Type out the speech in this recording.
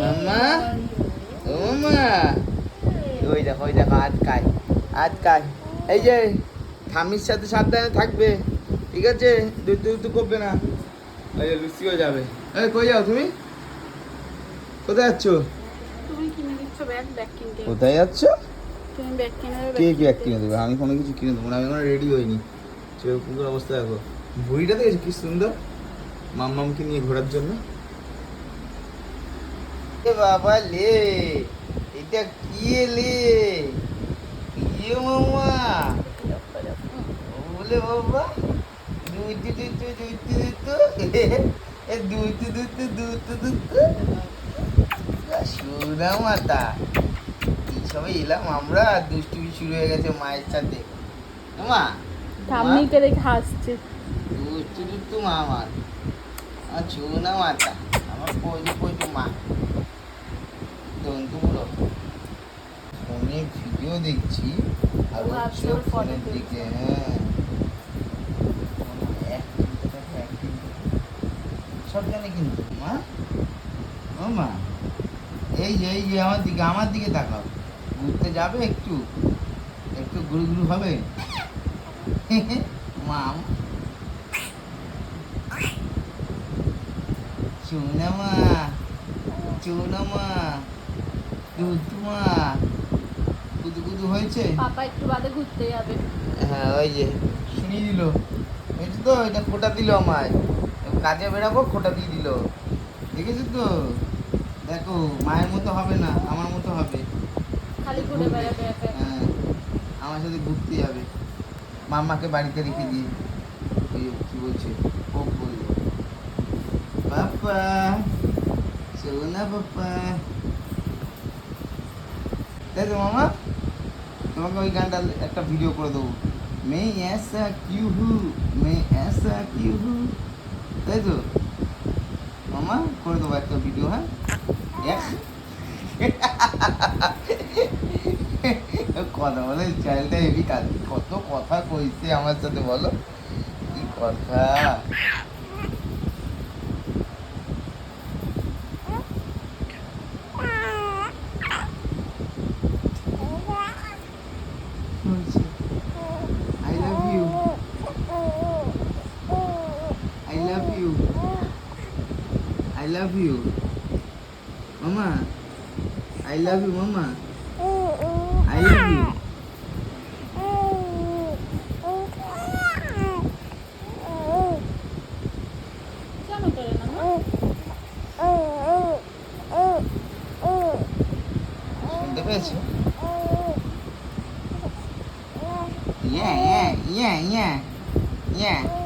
মাম্মা ও মাম্মা ওই দেখো ওই দেখো আটকায় আটকায়। এই যে ঠামির সাথে সাবধানে থাকবে ঠিক আছে? দুধ দুধ করবে না। এই যে লুচিও যাবে। এই কই যাও তুমি? কোথায় যাচ্ছ? ব্যাগ ব্যাগ কোথায় যাচ্ছ? ব্যাগ কে কি এক কিনে দেবে? আমি কোনো কিছু কিনে দেবো না আমি কোনো রেডি হইনি। চোখ অবস্থা দেখো। ভুড়িটা দেখেছ? কি সুন্দর। মাম্মামকে নিয়ে ঘোরার জন্য। এ বাবা লে। এটা কি লে? ইয়ে মামা। বলে বাবা দুইটি দুইটি দুইটি এ দুইটি দুইটি দুইটি দুইটি। সুদা মাতা। সবাই এলাম আমরা দুষ্টুমি শুরু হয়ে গেছে মায়ের সাথে। মা ঠাম্মিকে দেখে হাসছে। দুষ্টু দুষ্টু মা আমার আমার চুনা মাতা। আমার পয়জু পয়জু মা। দেখছি। আর ওর চোখ ফোনের দিকে হ্যাঁ। সব জানে কিন্তু মা। ও মা। এই যে এই যে আমার দিকে আমার দিকে তাকাও। ঘুরতে যাবে একটু? একটু ঘুরু ঘুরু হবে? মাম চুনামা চুনামা দুধমা কুদু কুদু হয়েছে? পাপা একটু বাদে ঘুরতে যাবে। হ্যাঁ ওই যে। শুনিয়ে দিল। বুঝছি তো এটা খোটা দিল আমায়। কাজে বেরাবো খোটা দিয়ে দিল। দেখেছ তো? দেখো মায়ের মতো হবে না আমার মতো হবে। খালি ঘুরে বেড়াবে। হ্যাঁ আমার সাথে ঘুরতে যাবে। মাম্মাকে বাড়িতে রেখে দিয়ে। ওই কি বলছে? ও বলল। পাপা সোনা পাপা। তাই তো মামা তোমাকে ওই গানটা একটা ভিডিও করে দেবো। মে অ্যাসা কিউ হু, মে অ্যাসা কিউ হু। তাই তো? মামা, করে দেবো একটা ভিডিও হ্যাঁ? কথা বলে চাইল্ডটা হেভি কাজ কত কথা কইছে আমার সাথে বলো? কি কথা? I love you I love you I love you মামা আই লাভ ইউ মামা আই লাভ ইউ কেন করে না মা? শুনতে পেয়েছ